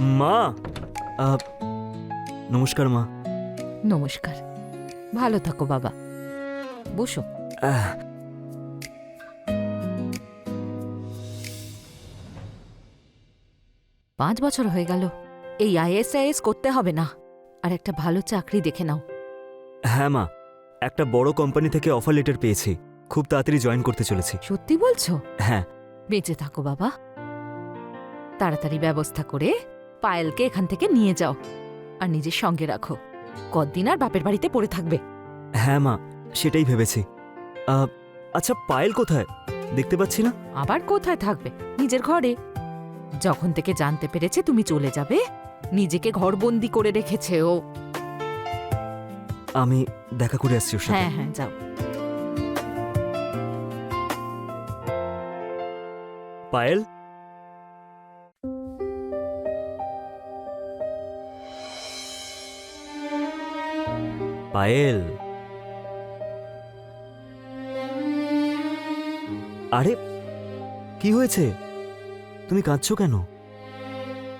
মা! আহ, নমস্কার মা। নমস্কার। ভালো থাকো বাবা। বসো। আহ, পাঁচ বছর হয়ে গেল। এই আইএসআইএস করতে হবে না। আর একটা ভালো চাকরি দেখে নাও। হ্যাঁ মা একটা বড় কোম্পানি থেকে অফার লেটার পেয়েছি। খুব তাড়াতাড়ি জয়েন করতে চলেছি। সত্যি বলছো? হ্যাঁ। বেঁচে থাকো বাবা। তাড়াতাড়ি ব্যবস্থা করে পায়েলকে এখান থেকে নিয়ে যাও আর নিজের সঙ্গে রাখো। কদিন আর বাপের বাড়িতে পড়ে থাকবে? হ্যাঁ মা সেটাই ভেবেছি। আহ, আচ্ছা পায়েল কোথায়? দেখতে পাচ্ছি না। আবার কোথায় থাকবে? নিজের ঘরে। যখন থেকে জানতে পেরেছে তুমি চলে যাবে নিজেকে ঘরবন্দি করে রেখেছে ও। আমি দেখা করে আসছি ওর সাথে। হ্যাঁ হ্যাঁ যাও। পায়েল? পায়েল আরে কি হয়েছে? তুমি কাঁদছো কেন?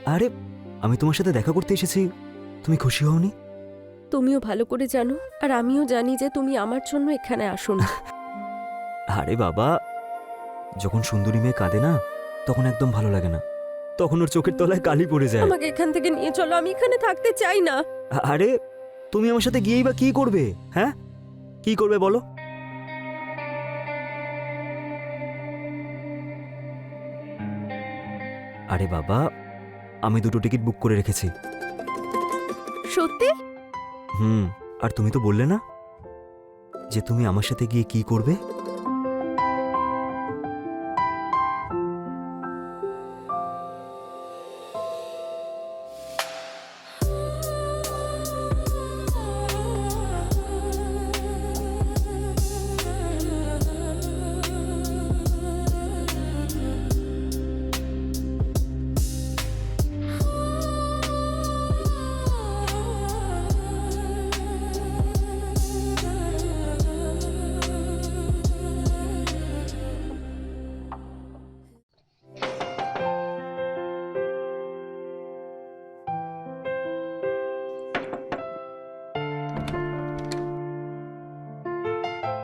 আরে আমি তোমার সাথে দেখা করতে এসেছি। তুমি খুশি হওনি? তুমিও ভালো করে জানো আর আমিও জানি যে তুমি আমার জন্য এখানে আসো না আরে বাবা যখন সুন্দরী মেয়ে কাঁদে না তখন একদম ভালো লাগে না। তখন ওর চোখের তলায় কালি পড়ে যায়। আমাকে এখান থেকে নিয়ে চলো আমি এখানে থাকতে চাই না। আরে তুমি আমার সাথে গিয়েই বা কি করবে হ্যাঁ? কি করবে বলো? আরে বাবা আমি দুটো টিকিট বুক করে রেখেছি। সত্যি? হুম আর তুমি তো বললে না যে তুমি আমার সাথে গিয়ে কি করবে?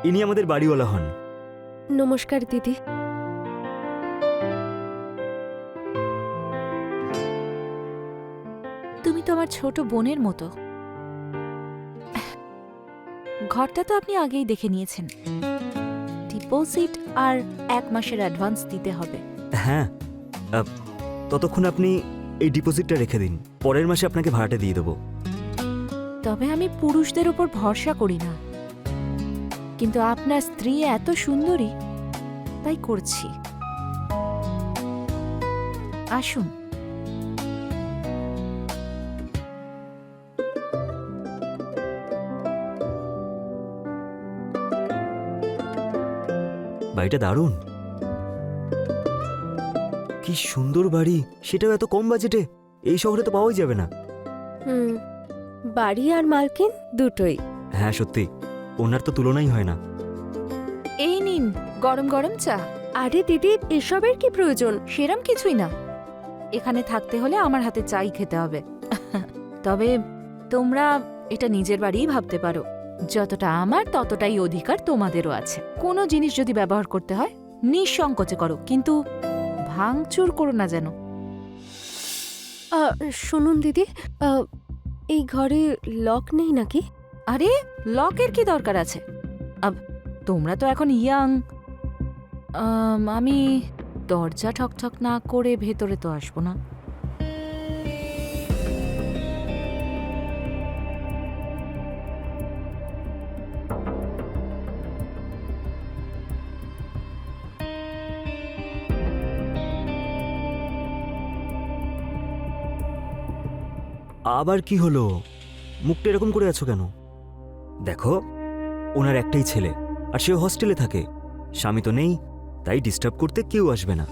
ইনি আমাদের বাড়িওয়ালা হন। নমস্কার দিদি। তুমি তো আমার ছোট বোনের মতো। ঘরটা তো আপনি আগেই দেখে নিয়েছেন। ডিপোজিট আর এক মাসের অ্যাডভান্স দিতে হবে। হ্যাঁ ততক্ষণ আপনি এই ডিপোজিটটা রেখে দিন। পরের মাসে আপনাকে ভাড়াটা দিয়ে দেবো। তবে আমি পুরুষদের উপর ভরসা করি না। কিন্তু আপনার স্ত্রী এত সুন্দরী। তাই করছি। আসুন। বাড়িটা দারুণ। কি সুন্দর বাড়ি। সেটাও এত কম বাজেটে। এই শহরে তো পাওয়াই যাবে না। হুম বাড়ি আর মালকিন দুটোই। হ্যাঁ সত্যি। ওনার তো তুলনাই হয় না। এই নিন গরম গরম চা। আরে দিদি এসবের কি প্রয়োজন? সেরম কিছুই না। এখানে থাকতে হলে আমার হাতে চাই খেতে হবে। তবে তোমরা এটা নিজের বাড়িই ভাবতে পারো। যতটা আমার ততটাই অধিকার তোমাদেরও আছে। কোনো জিনিস যদি ব্যবহার করতে হয় নিঃসংকোচে করো কিন্তু ভাঙচুর করো না যেন। শুনুন দিদি এই ঘরে লক নেই নাকি? আরে, লকের কি দরকার আছে? আব, তোমরা তো এখন ইয়াং। আমি দরজা ঠকঠক না করে ভেতরে তো আসব না। আবার কি হলো? মুখটা এরকম করে আছো কেন? দেখো ওনার একটাই ছেলে আর সে হস্টেলে থাকে। স্বামী তো নেই তাই ডিস্টার্ব করতে কেউ আসবে না।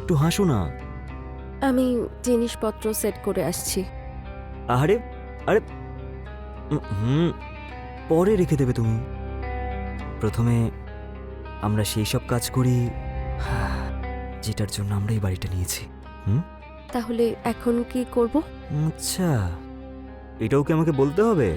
একটু হাসো না। আমি জিনিসপত্র সেট করে আসছি। আরে আরে হুম পরে রেখে দেবে তুমি। প্রথমে আমরা সেই সব কাজ করি যেটার জন্য আমরা এই বাড়িটা নিয়েছি। হুম? তাহলে এখন কি করব? আচ্ছা এটাও কি আমাকে বলতে হবে?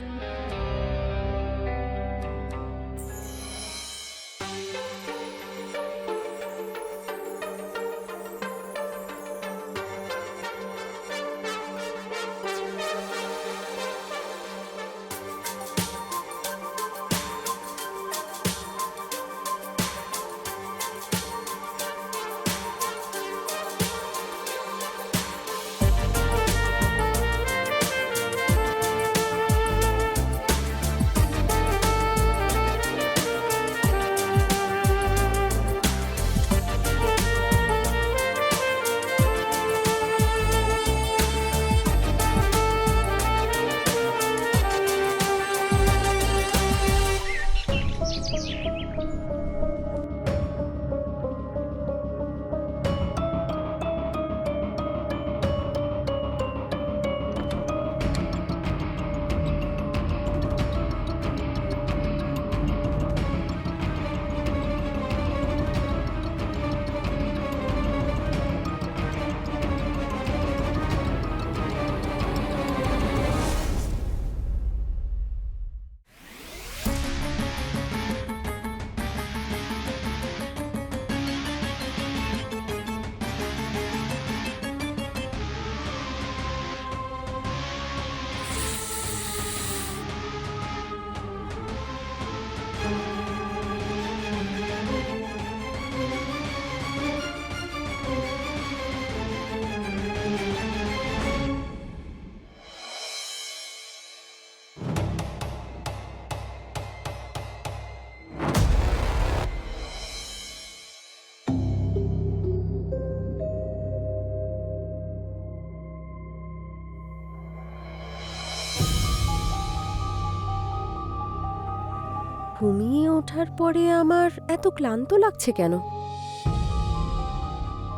ওঠার পরে আমার এত ক্লান্ত লাগছে কেন?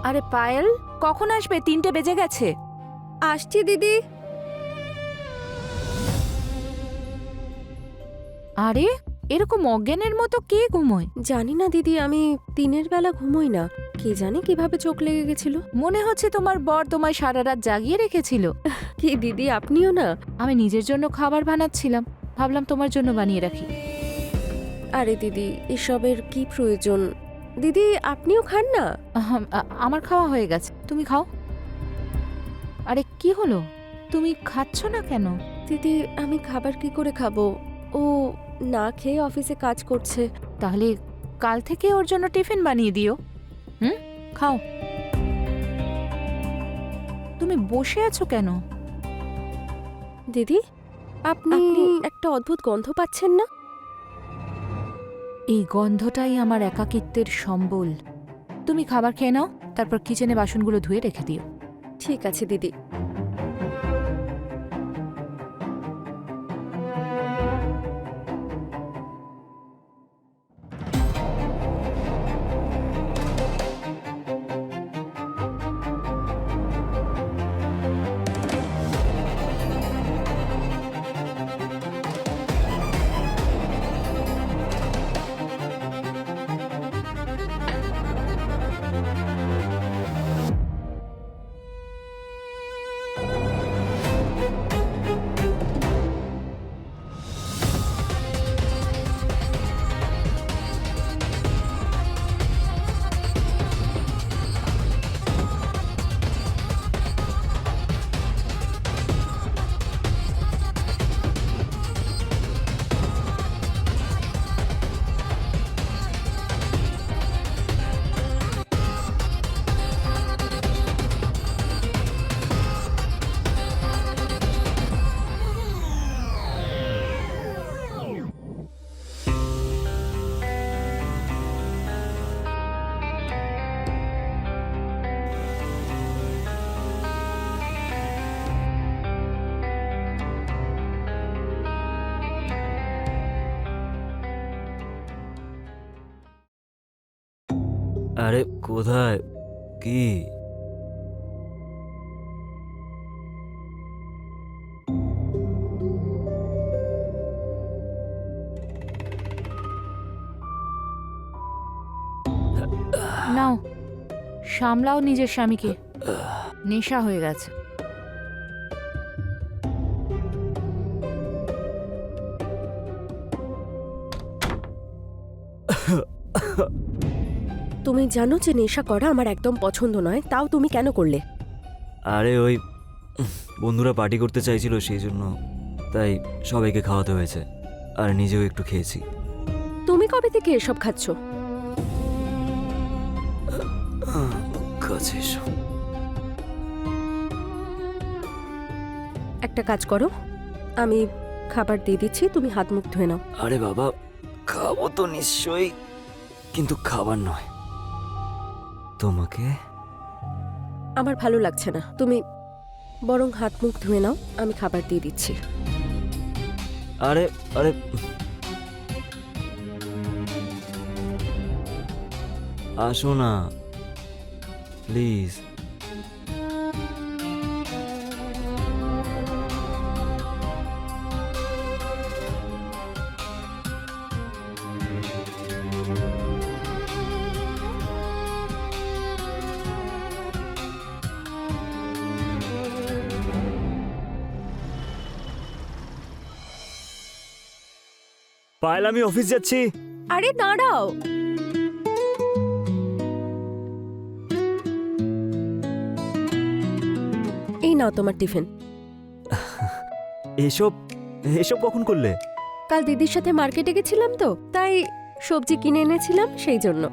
আরে পায়েল কখন আসবে? তিনটে বেজে গেছে। আসছি দিদি। আরে এরকম অজ্ঞানের মতো কে ঘুমোয়? জানি না দিদি আমি দিনের বেলা ঘুমোই না। কে জানে কীভাবে চোখ লেগে গেছিল। মনে হচ্ছে তোমার বর তোমায় সারা রাত জাগিয়ে রেখেছিল। কি দিদি আপনিও না? আমি নিজের জন্য খাবার বানাচ্ছিলাম। ভাবলাম তোমার জন্য বানিয়ে রাখি। আরে দিদি এসবের কি প্রয়োজন? দিদি আপনিও খান না? আহাম, আ- আমার খাওয়া হয়ে গেছে। তুমি খাও। আরে কি হলো? তুমি খাচ্ছ না কেন? দিদি আমি খাবার কি করে খাব? ও না খেয়ে অফিসে কাজ করছে। তাহলে কাল থেকে ওর জন্য টিফিন বানিয়ে দিও। হুম? খাও। তুমি বসে আছো কেন? দিদি আপনি আপনি- একটা অদ্ভুত গন্ধ পাচ্ছেন না? এই গন্ধটাই আমার একাকিত্বের সম্বল। তুমি খাবার খেয়ে নাও, তারপর কিচেনে বাসনগুলো ধুয়ে রেখে দিও। ঠিক আছে, দিদি। আরে কোথায়? কি? নাও সামলাও নিজের স্বামীকে। নেশা হয়ে গেছে। তুমি জানো যে নেশা করা আমার একদম পছন্দ নয় তাও তুমি কেন করলে? আরে ওই বন্ধুরা পার্টি করতে চাইছিল সেই জন্য তাই সবাইকে খাওয়াতে হয়েছে আর নিজেও একটু খেয়েছি। তুমি কবে থেকে এসব খাচ্ছ? কাছে এসো। একটা কাজ করো আমি খাবার দিয়ে দিচ্ছি তুমি হাত মুখ ধুয়ে নাও। আরে বাবা খাব তো নিশ্চয়ই কিন্তু খাবার নয়। তোমাকে? আমার ভালো লাগছে না। তুমি বরং হাত মুখ ধুয়ে নাও আমি খাবার দিয়ে দিচ্ছি। আরে আরে। আসো না। প্লিজ। পায়েল আমি অফিস যাচ্ছি। আরে দাঁড়াও। এই নাও তোমার টিফিন। এসব এসব কখন করলে? কাল দিদির সাথে মার্কেটে গেছিলাম তো তাই সবজি কিনে এনেছিলাম সেই জন্য।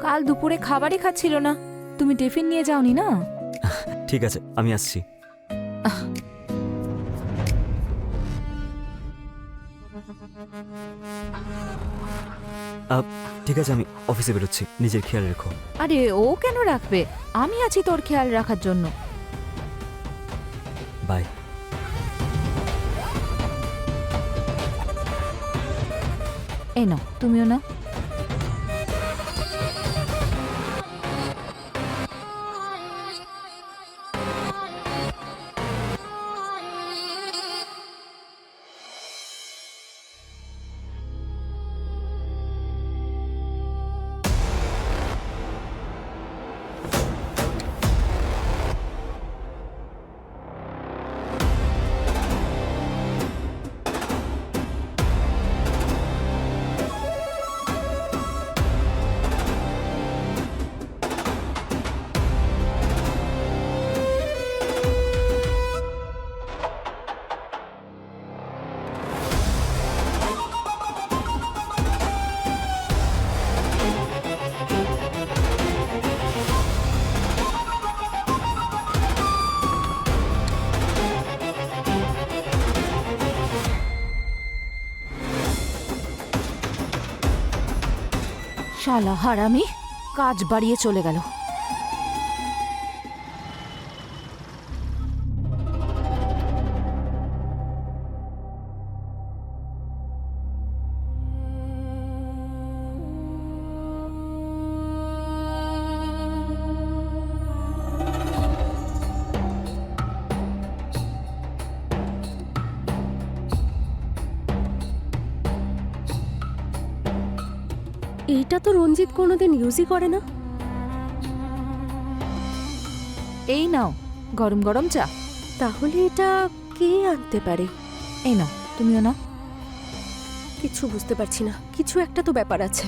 কাল দুপুরে খাবারই খাচ্ছিল না। তুমি টিফিন নিয়ে যাওনি না? ঠিক আছে আমি আসছি। আহ, ঠিক আছে আমি অফিসে বেরোচ্ছি। নিজের খেয়াল রেখো। আরে ও কেন রাখবে? আমি আছি তোর খেয়াল রাখার জন্য। বাই। এই নাও তুমিও না শালা হারামি কাজ বাড়িয়ে চলে গেল। রঞ্জিত কোনোদিন ইউজই করে না? এই নাও গরম গরম চা। তাহলে এটা কে আনতে পারে? এই নাও তুমিও না কিছু বুঝতে পারছি না কিছু একটা তো ব্যাপার আছে।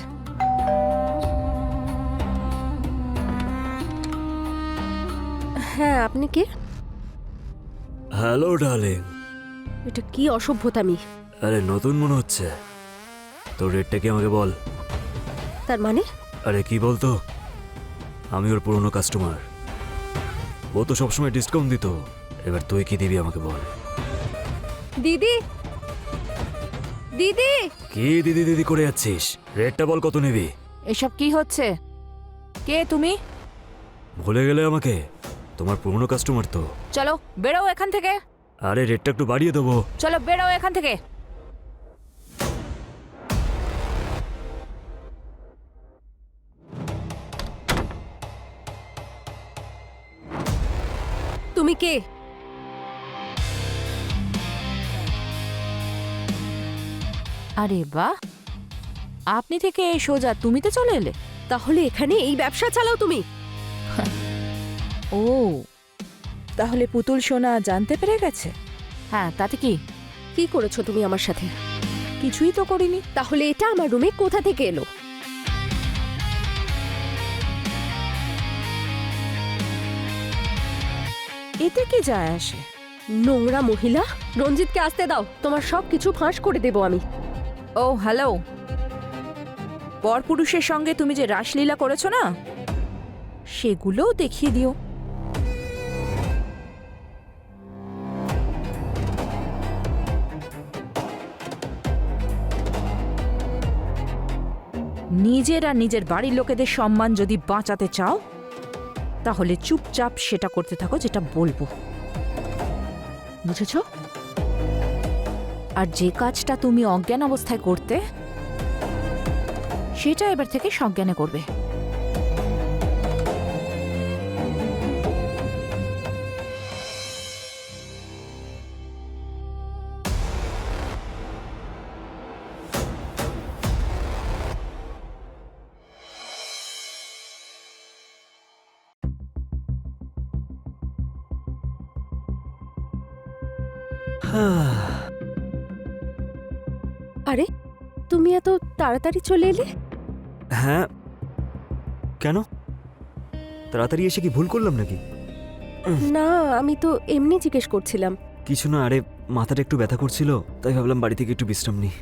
হ্যাঁ আপনি কে? Hello darling. এটা কি অসভ্যতামি? আরে নতুন মনে হচ্ছে। তোর রেটটা কি আমাকে বল? তার মানে? আরে কি বলতো? আমি ওর পুরনো কাস্টমার ও তো সবসময় ডিসকাউন্ট দিত। এবার তুই কি দিবি আমাকে বল? দিদি! দিদি! কি দিদি দিদি করে যাচ্ছিস? রেটটা বল কত নিবি? এসব কি হচ্ছে? কে তুমি? ভুলে গেলে আমাকে? তোমার পুরনো কাস্টমার তো। চলো বেরো এখান থেকে। আরে রেটটা একটু বাড়িয়ে দেবো। চলো বেরো এখান থেকে। তুমি কে? আরে বাহ আপনি থেকে এই সোজা তুমি তো চলে এলে? তাহলে এখানে এই ব্যবসা চালাও তুমি। ও। তাহলে পুতুল সোনা জানতে পেরে গেছে? হ্যাঁ তাতে কি? কি করেছ তুমি আমার সাথে? কিছুই তো করিনি। তাহলে এটা আমার রুমে কোথা থেকে এলো? এতে কি যায় আসে? নোংরা মহিলা, রঞ্জিতকে আসতে দাও, তোমার সব কিছু ফাঁস করে দেবো আমি। ও, হ্যালো। পরপুরুষের সঙ্গে তুমি যে রাসলীলা করেছ না? সেগুলোও দেখিয়ে দিও। নিজের আর নিজের বাড়ির লোকেদের সম্মান যদি বাঁচাতে চাও তাহলে চুপচাপ সেটা করতে থাকো যেটা বলব। বুঝেছ? আর যে কাজটা তুমি অজ্ঞান অবস্থায় করতে, সেটা এবার থেকে সজ্ঞানে করবে। তাড়াতাড়ি চলে এলে? হ্যাঁ। কেন? তাড়াতাড়ি এসে কি ভুল করলাম নাকি? না আমি তো এমনি জিজ্ঞেস করছিলাম। কিছু না আরে মাথাটা একটু ব্যথা করছিল তাই ভাবলাম বাড়ি থেকে একটু বিশ্রাম নিই।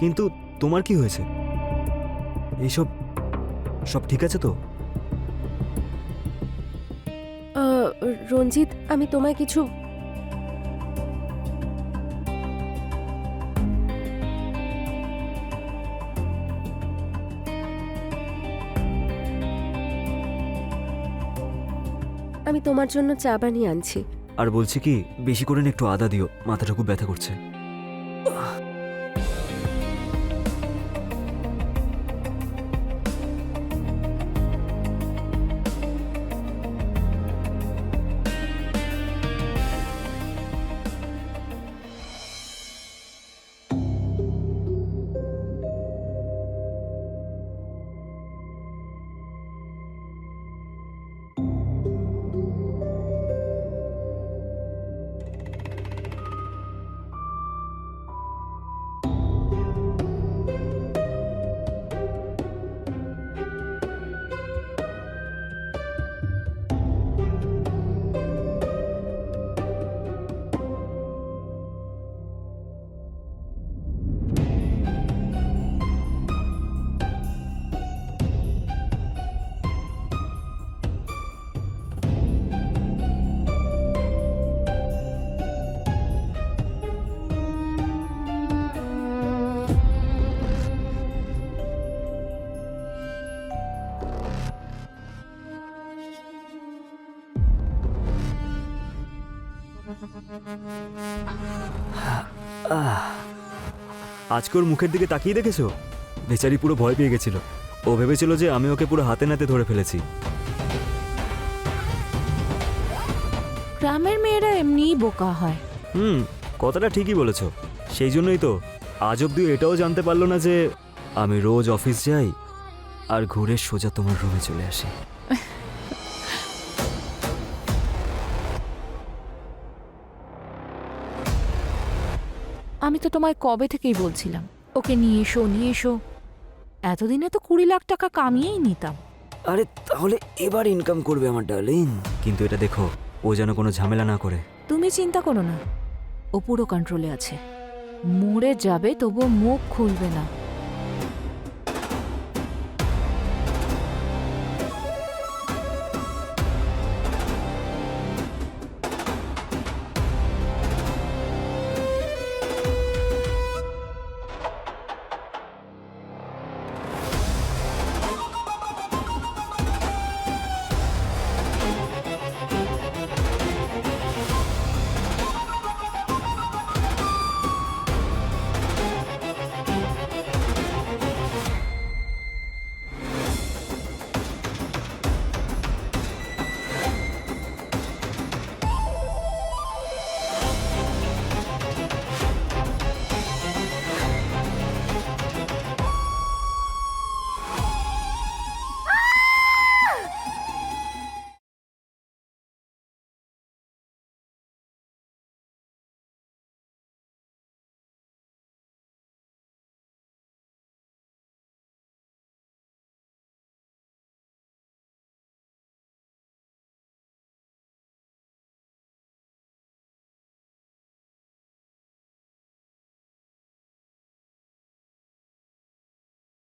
কিন্তু তোমার কি হয়েছে? এইসব সব ঠিক আছে তো? রঞ্জিত আমি তোমায় কিছু তোমার জন্য চা বানিয়ে আনছি। আর বলছি কি, বেশি করে একটু আদা দিও, মাথাটা খুব ব্যথা করছে। আজকে ওর মুখের দিকে তাকিয়ে দেখেছ? বেচারি পুরো ভয় পেয়ে গেছিল। ও ভেবেছিল যে আমি ওকে পুরো হাতে নাতে ধরে ফেলেছি। গ্রামের মেয়েরা এমনিই বোকা হয়। হুম কথাটা ঠিকই বলেছ। সেই জন্যই তো আজ অব্দি এটাও জানতে পারল না যে আমি রোজ অফিস যাই আর ঘুরে সোজা তোমার রুমে চলে আসি। আমি তো তোমায় কবে থেকেই বলছিলাম। ওকে নিয়ে এসো নিয়ে এসো। এতদিনে তো কুড়ি লাখ টাকা কামিয়েই নিতাম। আরে তাহলে এবার ইনকাম করবে আমার ডার্লিং কিন্তু এটা দেখো ও যেন কোনো ঝামেলা না করে। তুমি চিন্তা করো না। ও পুরো কন্ট্রোলে আছে। মরে যাবে তবুও মুখ খুলবে না।